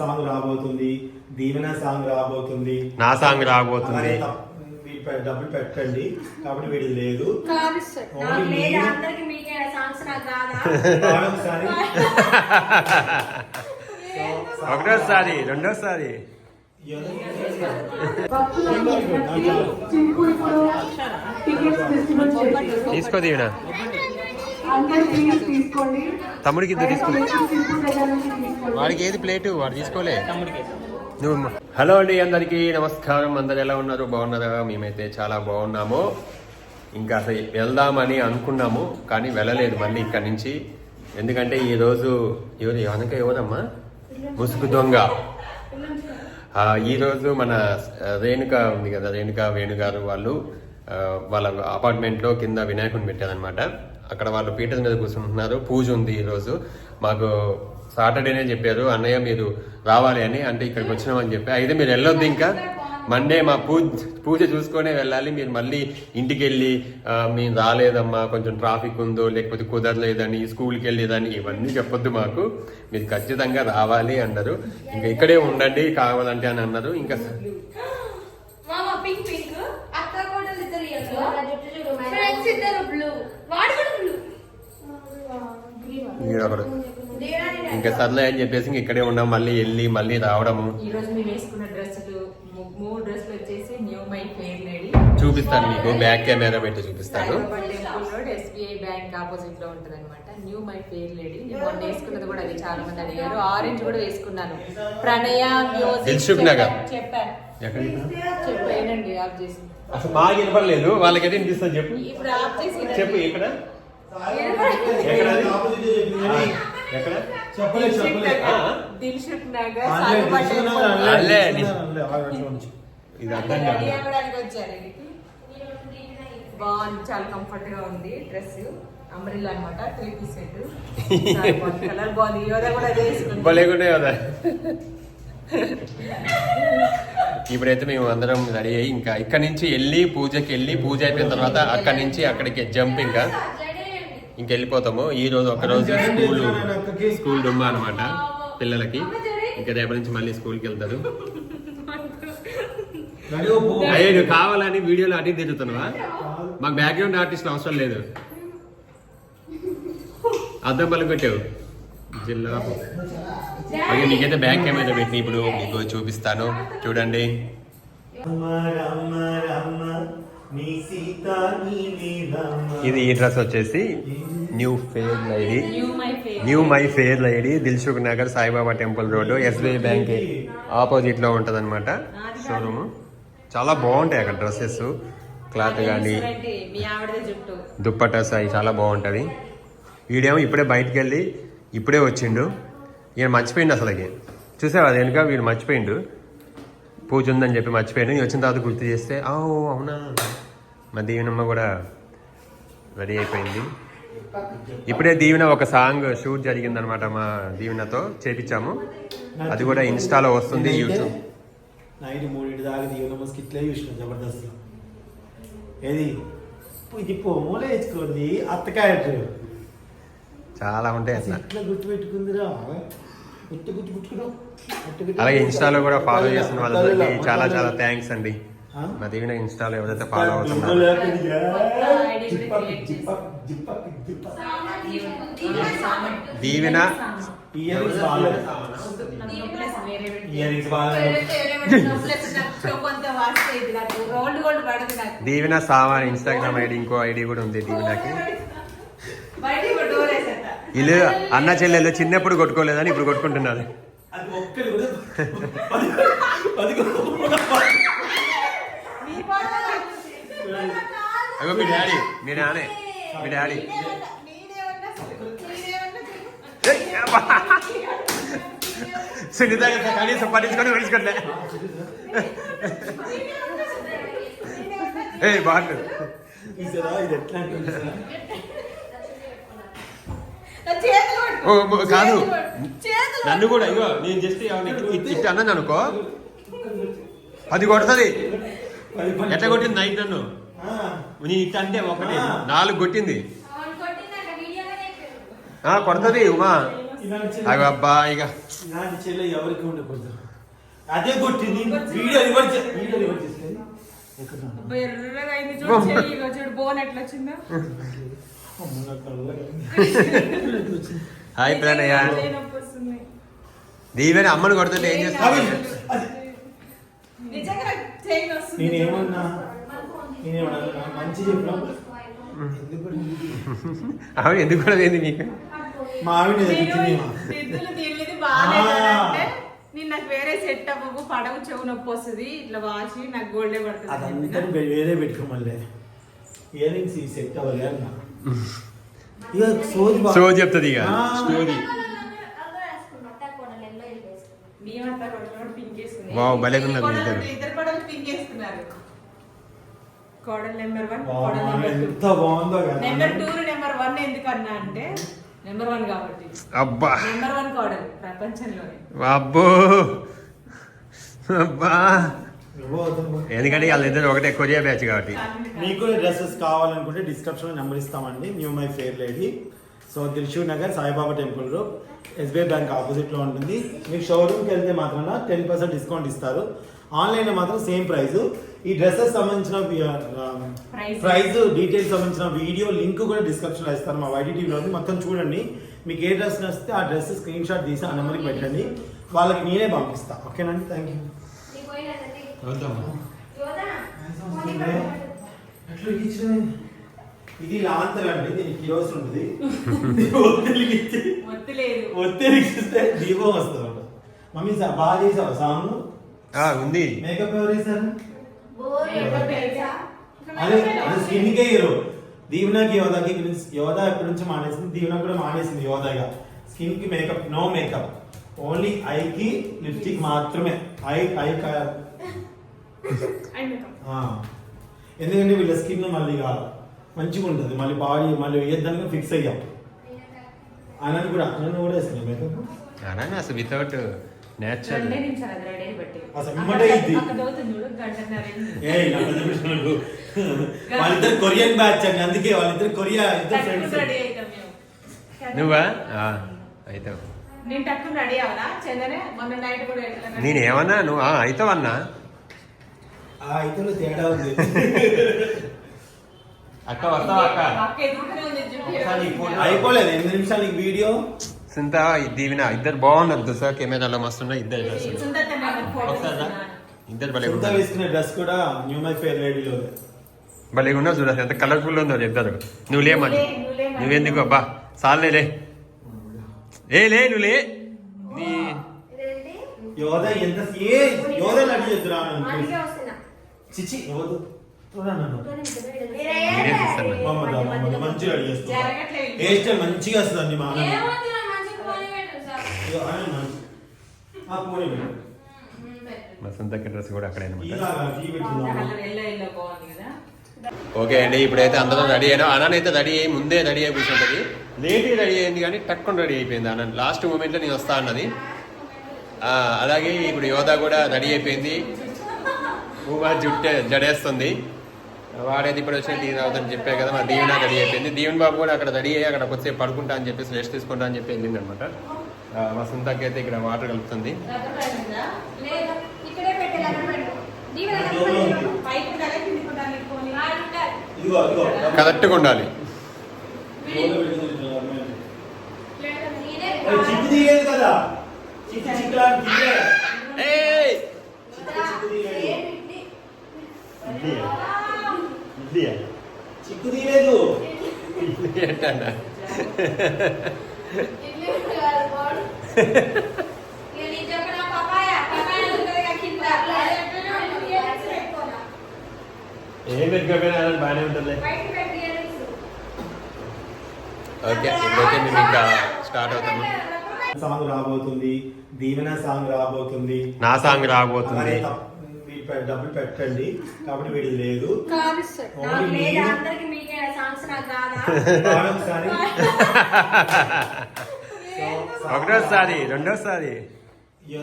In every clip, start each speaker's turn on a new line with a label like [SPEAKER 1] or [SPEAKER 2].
[SPEAKER 1] Song రాబోతుంది దీవెన song రాబోతుంది.
[SPEAKER 2] నా సాంగ్ రాబోతుంది.
[SPEAKER 1] డబ్బులు పెట్టండి. కాబట్టి వీడిది లేదు.
[SPEAKER 3] లేదా.
[SPEAKER 1] వాడు ఒకసారి
[SPEAKER 2] ఒకటోసారి రెండోసారి. తీసుకో దీవెన. తమ్ముడికి ఇద్దరు తీసుకో. వాడికి ఏది ప్లేటు? వాడు తీసుకోలే. నువ్వు హలో అండి అందరికీ నమస్కారం. అందరు ఎలా ఉన్నారు? బాగున్నారా? మేమైతే చాలా బాగున్నాము. ఇంకా అసలు వెళ్దామని అనుకున్నాము కానీ వెళ్ళలేదు మళ్ళీ ఇక్కడి నుంచి. ఎందుకంటే ఈ రోజు ఎవరు? వెనక ఎవరమ్మా? ముసుగు దొంగ. ఆ, ఈ రోజు మన రేణుక ఉంది కదా రేణుక వేణుగారు వాళ్ళు. వాళ్ళ అపార్ట్మెంట్లో కింద వినాయకుడిని పెట్టారనమాట అక్కడ వాళ్ళు పీటర్ మీద కూర్చుంటున్నారు. పూజ ఉంది ఈరోజు మాకు సాటర్డేనే చెప్పారు. అన్నయ్య మీరు రావాలి అని. అంటే ఇక్కడికి వచ్చినామని చెప్పి. అయితే మీరు వెళ్ళొద్దు ఇంకా. మండే మా పూజ పూజ చూసుకొనే వెళ్ళాలి. మీరు మళ్ళీ ఇంటికి వెళ్ళి మేము రాలేదమ్మా. కొంచెం ట్రాఫిక్ ఉందో లేకపోతే కుదరలేదని స్కూల్కి వెళ్ళేదని ఇవన్నీ చెప్పొద్దు మాకు. మీరు ఖచ్చితంగా రావాలి అన్నారు ఇంకా ఇక్కడే ఉండండి కావాలంటే అని అన్నారు. ఇంకా
[SPEAKER 3] మామ పింక్ పింక్ అత్త కూడా ఇద్దరు yellow. ఫ్రెండ్స్ ఇద్దరు బ్లూ వాడు కూడా బ్లూ
[SPEAKER 2] ఈడొకడు. ఇంకా సర్లే అని చెప్పేసి ఇంక ఇక్కడే ఉన్నాం మళ్ళీ వెళ్ళి మళ్ళీ రావడము.
[SPEAKER 4] ఈ రోజు మేము వేసుకున్న డ్రెస్సులు ము- మూడు డ్రెస్సులు వచ్చేసి న్యూ మై ఫెయిర్ లేడీ.
[SPEAKER 2] చూపిస్తాను మీకు బ్యాక్ కెమెరా పెట్టి చూపిస్తాను.
[SPEAKER 4] ఎస్బీఐ బ్యాంక్ ఆపోజిట్లో ఉంటది అనమాట న్యూ మై లేడీ. మొన్న వేసుకున్నది కూడా అది చాలా మంది అడిగారు. ఆరెంజ్ కూడా వేసుకున్నాను. ప్రణయ మ్యూజిక్. చెప్పాను చెప్పానండి ఆఫ్ చేసి.
[SPEAKER 2] అసలు బాగా వినపడలేదు. వాళ్ళకైతే వినిపిస్తుంది చెప్పు.
[SPEAKER 4] ఇప్పుడు ఆఫ్ చేసి
[SPEAKER 2] చెప్పు ఎక్కడ?
[SPEAKER 1] ఎక్కడ? చెప్పలేదు చెప్పలేదు.
[SPEAKER 2] ఇది అర్థం కాదు.
[SPEAKER 4] బాగుంది చాలా కంఫర్ట్గా ఉంది డ్రెస్. అంబ్రిల్లా అనమాట త్రీ పీస్ సెట్ కలర్ బాగుంది. కూడా వేసుకుంది
[SPEAKER 2] ఇప్పుడైతే మేము అందరం రెడీ అయ్యి ఇంకా ఇక్కడ నుంచి వెళ్ళి పూజకి వెళ్ళి పూజ అయిపోయిన తర్వాత అక్కడి నుంచి అక్కడికి జంప్ ఇంకా. ఇంక వెళ్ళిపోతాము ఈ రోజు ఒక రోజు స్కూల్ స్కూల్ డుమ్మా అనమాట పిల్లలకి. ఇంకా రేపటి నుంచి మళ్ళీ స్కూల్కి వెళ్తారు. అయ్యే నువ్వు కావాలని వీడియోలో అటు తిరుగుతున్నావా? మాకు బ్యాక్గ్రౌండ్ ఆర్టిస్ట్ అవసరం లేదు. అద్దం పలుకు పెట్టావు జిల్లా ఓకే నీకైతే బ్యాక్ కెమెరా పెట్టి ఇప్పుడు మీకు చూపిస్తాను. చూడండి. ఇది ఈ డ్రెస్ వచ్చేసి new fair lady.
[SPEAKER 4] New my fair
[SPEAKER 2] lady Dilsukhnagar Saibaba temple road SBI bank ఆపోజిట్లో ఉంటది అనమాట షోరూమ్ చాలా బాగుంటాయి అక్కడ డ్రెస్సెస్. క్లాత్ కానీ
[SPEAKER 4] మీ ఆవిడదే జుట్టు
[SPEAKER 2] దుప్పటాస్ అవి చాలా బాగుంటుంది. వీడేమో ఇప్పుడే బయటికి వెళ్ళి ఇప్పుడే వచ్చిండు. ఈయన మర్చిపోయిండు అసలుకి. చూసావా అది వెనుక? వీడు మర్చిపోయిండు. పూజ ఉందని చెప్పి మర్చిపోయిండు నేను వచ్చిన తర్వాత గుర్తు చేస్తే ఓ అవునా? మా దీవెనమ్మ కూడా రెడీ అయిపోయింది. ఇప్పుడే దీవెన ఒక సాంగ్ షూట్ జరిగిందనమాట మా దీవెనతో చేపించాము. అది కూడా ఇన్స్టాలో వస్తుంది యూట్యూబ్.
[SPEAKER 1] నైట్ మూడింటి దాకా దీవెనమ్మ స్కిట్లే చూసిన జబర్దస్త్ ఏది? ఇది పొమ్మలే వేసుకోండి అత్తకాయ
[SPEAKER 2] చాలా ఉంటాయి అట్లా.
[SPEAKER 1] ఇట్లా
[SPEAKER 2] అలాగే ఇన్స్టాలో కూడా ఫాలో చేస్తున్న వాళ్ళందరికీ చాలా చాలా థ్యాంక్స్ అండి. మా దీవెన ఇన్స్టాలో ఎవరైతే ఫాలో అవుతున్నారో. దీవెన దీవెన సావా ఇన్స్టాగ్రామ్ ఐడి ఇంకో ఐడి కూడా ఉంది దీవెనకి. వీళ్ళు అన్న చెల్లెలు చిన్నప్పుడు కొట్టుకోలేదని ఇప్పుడు కొట్టుకుంటున్నారు. అగో మీ డాడీ మీ నానే మీ డాడీ. సునీత కనీసం పట్టించుకొని పట్టించుకోలే ఏ బాగుంటుంది
[SPEAKER 1] ఇది ఎట్లా
[SPEAKER 2] కాదు. నన్ను కూడా ఇగో నేను జస్ట్ ఇట్లా అన్నాను అనుకో. పది కొడుతుంది. ఎట్లా కొట్టింది నైట్ నన్ను? నేను ఇట్లా అంటే ఒకటి. నాలుగు కొట్టింది. కొడుతుంది ఉమా. అగో అబ్బా ఇక
[SPEAKER 1] ఎవరికి ఉండకూడదు. అదే కొట్టింది. వీడియో రివర్స్ వీడియో రివర్స్ చేస్తే.
[SPEAKER 4] బోన్ ఎట్లా వచ్చిందో.
[SPEAKER 2] హాయ్ ప్రణయ్య. దీవెన అమ్మను కొడుతుంటే ఏం
[SPEAKER 1] అవి,
[SPEAKER 2] చేస్తావు
[SPEAKER 1] చెప్పినప్పుడు ఎందుకు
[SPEAKER 2] కూడా ఏంది మీకు
[SPEAKER 1] మా ఆవిడ
[SPEAKER 4] నేను నాకు వేరే సెట్ అవ్వకు పడవు చెవు నొప్పి వస్తుంది ఇట్లా వాసి నాకు గోల్డే పడుతుంది.
[SPEAKER 1] వేరే పెట్టుకోమల్లే ఇయర్ రింగ్స్ ఈ సెట్ అవ్వలే అన్న. ఇక సోది బా-
[SPEAKER 2] సో చెప్తుంది ఇక
[SPEAKER 1] ఆ.
[SPEAKER 2] స్టోరీ.
[SPEAKER 4] మేమంతా కొడుకున్నాడు పింక్ వేసుకుంది
[SPEAKER 2] వావ్, భలే ఉన్నారు ఇద్దరు.
[SPEAKER 4] ఇద్దరు కోడలు పింక్ వేసుకున్నారు కోడలు నెంబర్ వన్
[SPEAKER 1] వా,
[SPEAKER 4] కోడలు నెంబర్ టూ.
[SPEAKER 1] ఎంత బాగుందో కదా.
[SPEAKER 4] నెంబర్ టూ నెంబర్ వన్ ఎందుకు అన్నా అంటే నెంబర్ వన్ కాబట్టి.
[SPEAKER 2] అబ్బా.
[SPEAKER 4] నెంబర్ వన్ కోడలు ప్రపంచంలోనే.
[SPEAKER 2] అబ్బో. ఎందుకంటే వాళ్ళిద్దరు ఒకటే కొరియా బ్యాచ్ కాబట్టి.
[SPEAKER 1] మీకు కూడా డ్రెస్సెస్ కావాలనుకుంటే డిస్క్రిప్షన్ నెంబర్ ఇస్తామండి. New my fair lady so Dilsukhnagar Saibaba temple road SBI bank ఆపోజిట్లో ఉంటుంది. మీకు షోరూమ్కి వెళ్తే మాత్రం టెన్ పర్సెంట్ డిస్కౌంట్ ఇస్తారు. ఆన్లైన్లో మాత్రం సేమ్ ప్రైస్ ఈ డ్రెస్సెస్ సంబంధించిన. ప్రైస్ డీటెయిల్స్ సంబంధించిన వీడియో లింక్ కూడా డిస్క్రిప్షన్లో ఇస్తాను మా ఉంది మొత్తం చూడండి. మీకు ఏ డ్రెస్ నచ్చితే ఆ డ్రెస్ స్క్రీన్ షాట్ తీసి ఆ నెంబర్కి పెట్టండి. వాళ్ళకి నేనే పంపిస్తా. ఓకేనండి? థ్యాంక్ యూ ఇది లాంతర్ అండి దీనికి కిలోస్ ఉంటుంది. ఒత్తిడికి ఇచ్చి ఒత్తిడికి ఇస్తే దీపం వస్తుంది అన్నమాట. మమ్మీ సా- బాగా చేసావా సాంగ్?
[SPEAKER 2] ఆ, ఉంది.
[SPEAKER 1] మేకప్ ఎవరు
[SPEAKER 4] తెలుసా?
[SPEAKER 1] అదే అది స్కిన్ కే హీరో. దీవెనకి యోధాకి యోధా ఎప్పటి నుంచి మానేసింది దీవెన కూడా మానేసింది యోధాగా. స్కిన్కి makeup no makeup. Only eye కి లిప్స్టిక్ మాత్రమే. Eye eye. ఎందుకంటే వీళ్ళ స్కిన్ మళ్ళీ ఇక మంచిగా ఉంటుంది. మళ్ళీ బాడీ మళ్ళీ వేయద్దానికి ఫిక్స్ అయ్యాం. అన్నది కూడా అన్నను కూడా వేసుకున్నాం మేకప్
[SPEAKER 2] అలానే అసలు వితౌట్ నేచురల్.
[SPEAKER 1] అసలు ఇమ్మటే ఇది. వాళ్ళిద్దరు కొరియన్ బ్యాచ్ అండి అందుకే వాళ్ళిద్దరు కొరియా ఇద్దరు ఫ్రెండ్స్.
[SPEAKER 2] నువ్వా? ఆ, అయితే
[SPEAKER 4] నేను టక్కున రెడీ అవనా చందనే మొన్న నైట్ కూడా
[SPEAKER 2] నేను ఏమన్నా నువ్వు అవుతావన్నా
[SPEAKER 1] ఆ ఇతరులు తేడా ఉంది.
[SPEAKER 2] అక్క వస్తావా అక్క? ఈ
[SPEAKER 1] అయిపోలేదు ఎనిమిది నిమిషాలకి వీడియో.
[SPEAKER 2] సుంత దీవిన ఇద్దరు బాగున్నారు తెలుసా? కెమెరాలో మస్తున్నారు ఇద్దరు.
[SPEAKER 4] తీసుకున్నాను.
[SPEAKER 2] ఇద్దరు భలే
[SPEAKER 1] సొంత వేసుకునే డ్రెస్ కూడా న్యూ మై ఫేర్ లేడీలో.
[SPEAKER 2] భలే ఉన్నారు చూడ ఎంత కలర్ఫుల్ ఉందో ఇద్దరు. నువ్వు లేమని. నువ్వెందుకు అబ్బా? సాలే లే. ఏ లే నువ్వు లే. నీ
[SPEAKER 1] యోధ ఎంత ఏ యోధ నడి చెప్తురా చిచి మంచిగా. హెయిర్ స్టైల్ మంచిగా వస్తుంది మా
[SPEAKER 2] డ్రెస్ కూడా అక్కడే ఓకే అండి ఇప్పుడైతే అందరం రెడీ అయినా. అనాన్ అయితే రెడీ అయ్యి ముందే రెడీ అయి కూర్చుంటుంది. లేట్గా రెడీ అయింది కానీ టక్కున రెడీ అయిపోయింది అన్న. లాస్ట్ మూమెంట్లో నేను వస్తా అన్నది. ఆ, అలాగే ఇప్పుడు యోధా కూడా రెడీ అయిపోయింది. ఊబా జుట్టే జడేస్తుంది. వాడేది ఇప్పుడు వచ్చి టీ తాగుతాని చెప్పే కదా మా దీవెన రెడీ అయిపోయింది దీవెన్ బాబు కూడా అక్కడ రెడీ అయ్యి అక్కడ వచ్చి పడుకుంటా అని చెప్పేసి రెస్ట్ తీసుకుంటా అని చెప్పి వెళ్ళింది అనమాట మా అయితే ఇక్కడ వాటర్ కలుపుతుంది.
[SPEAKER 4] ఉండాలి
[SPEAKER 2] కరెక్ట్గా ఉండాలి
[SPEAKER 1] పెట్టింది ఇట్లా అమ్మాయి.
[SPEAKER 3] లేదు, నేనే
[SPEAKER 1] ఏ, చిక్కు తీయలేదు కదా
[SPEAKER 3] ఇడ్లీ?
[SPEAKER 2] ఇడ్లీయా?
[SPEAKER 1] చిక్కు తీయలేదు
[SPEAKER 2] ఇడ్లీ?
[SPEAKER 3] ఇడ్లీ ఇడ్లీ.
[SPEAKER 2] ఏం బాగానే ఉంటుంది. ఓకే ఇప్పుడైతే మేము ఇంకా స్టార్ట్ అవుతాము
[SPEAKER 1] సాంగ్ రాబోతుంది దీవెన సాంగ్ రాబోతుంది
[SPEAKER 2] నా సాంగ్ రాబోతుంది
[SPEAKER 1] డబ్బులు పెట్టండి. కాబట్టి వీడిది లేదు.
[SPEAKER 2] ఒకటోసారి రెండోసారి.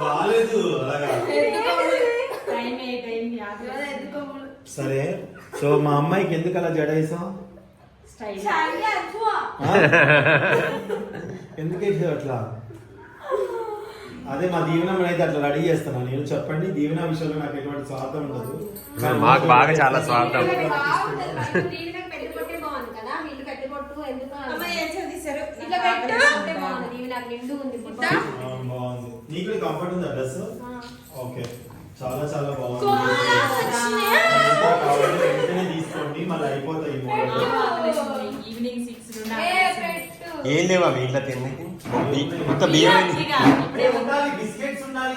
[SPEAKER 1] బాగాలేదు అలాగా. సరే. సో మా అమ్మాయికి ఎందుకు అలా జడ వేసాం
[SPEAKER 4] స్టైల్.
[SPEAKER 3] చాలా ఎక్కువ.
[SPEAKER 1] ఎందుకైతే అట్లా? అదే మా దీవెన అయితే అట్లా రెడీ చేస్తాను నేను చెప్పండి దీవెన విషయంలో నాకు ఎటువంటి స్వార్థం ఉండదు.
[SPEAKER 2] మాకు బాగా చాలా స్వార్థం.
[SPEAKER 3] బాగుంది కదా? వీళ్ళు పెద్ద పొట్టు ఎందుకు ఇట్లా పెట్టు. పొట్టే బాగుంది. దీవెన నిండు ఉంది. పుట్ట
[SPEAKER 1] ఆ, బాగుంది. నీకు కంఫర్ట్ ఉందా డ్రెస్? ఓకే. చాలా చాలా బాగుంది. వెంటనే తీసుకోండి. మళ్ళీ అయిపోతాయి
[SPEAKER 4] ఈవినింగ్ సిక్స్
[SPEAKER 3] ఏ
[SPEAKER 2] లేవా మీ ఇంట్లో మొత్తం బియ్యం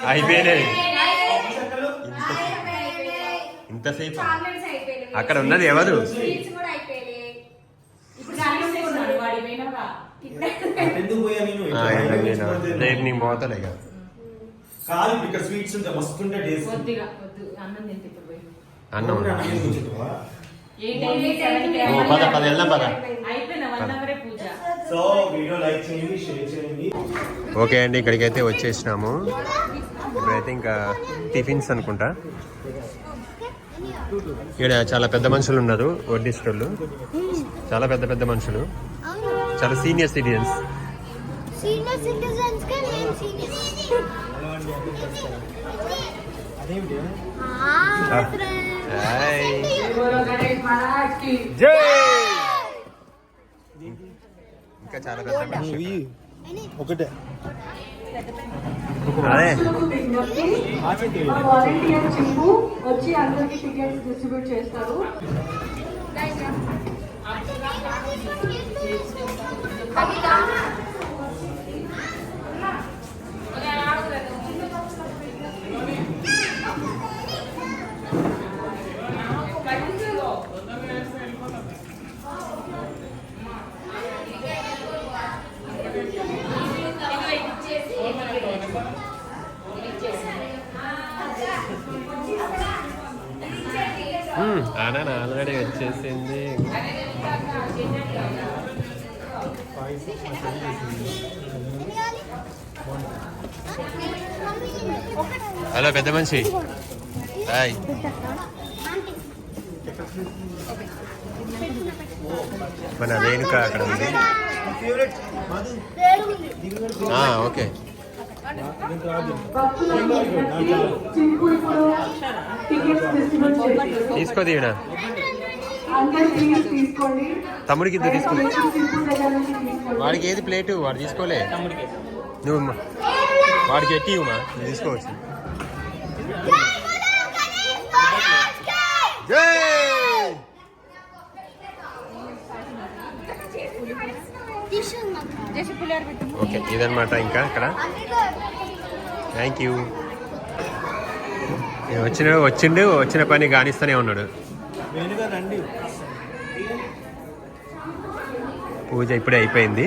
[SPEAKER 2] అయిపోయినాయి. ఇంతసేపు.
[SPEAKER 3] చాక్లెట్స్ అయిపోయినాయి.
[SPEAKER 2] అక్కడ ఉన్నది ఎవరు? రేపు నీకు పోతాలే ఇక.
[SPEAKER 1] కాదు ఇక్కడ స్వీట్స్ ఉంటాయి మస్తు ఉంటాయి
[SPEAKER 4] అన్నం
[SPEAKER 2] పద పద వెళ్దాం పద. ఓకే అండి ఇక్కడికైతే వచ్చేసినాము. ఇప్పుడైతే ఇంకా టిఫిన్స్ అనుకుంటా. ఇక్కడ చాలా పెద్ద మనుషులు ఉన్నారు వడ్డిస్టోళ్ళు. చాలా పెద్ద పెద్ద మనుషులు. చాలా సీనియర్ సిటిజన్స్.
[SPEAKER 5] సీనియర్. సిటిజన్స్
[SPEAKER 2] జై! ఇంకా చాలా
[SPEAKER 1] ఒకటే
[SPEAKER 2] అదే
[SPEAKER 6] వచ్చి అందరికి టికెట్స్ డిస్ట్రిబ్యూట్ చేస్తారు
[SPEAKER 2] ఆనా ఆల్రెడీ వచ్చేసింది. హలో పెద్ద మనిషి. హాయ్. మన రేణుక అక్కడ ఉంది. ఓకే. తీసుకో దీవెన తమ్ముడికి ఇద్దరు తీసుకో.
[SPEAKER 6] దయచేసి చింపు దగ్గర నుంచి తీసుకోండి
[SPEAKER 2] వాడికి ఏది ప్లేటు? వాడు తీసుకోలే. నువ్వు. వాడికి ఎట్టి ఇవ్వమా నువ్వు తీసుకోవచ్చు. జై! ఓకే ఇదన్నమాట ఇంకా ఇక్కడ. థ్యాంక్ యూ వచ్చిన వచ్చిండు వచ్చిన పని కానిస్తూనే ఉన్నాడు. పూజ ఇప్పుడే అయిపోయింది.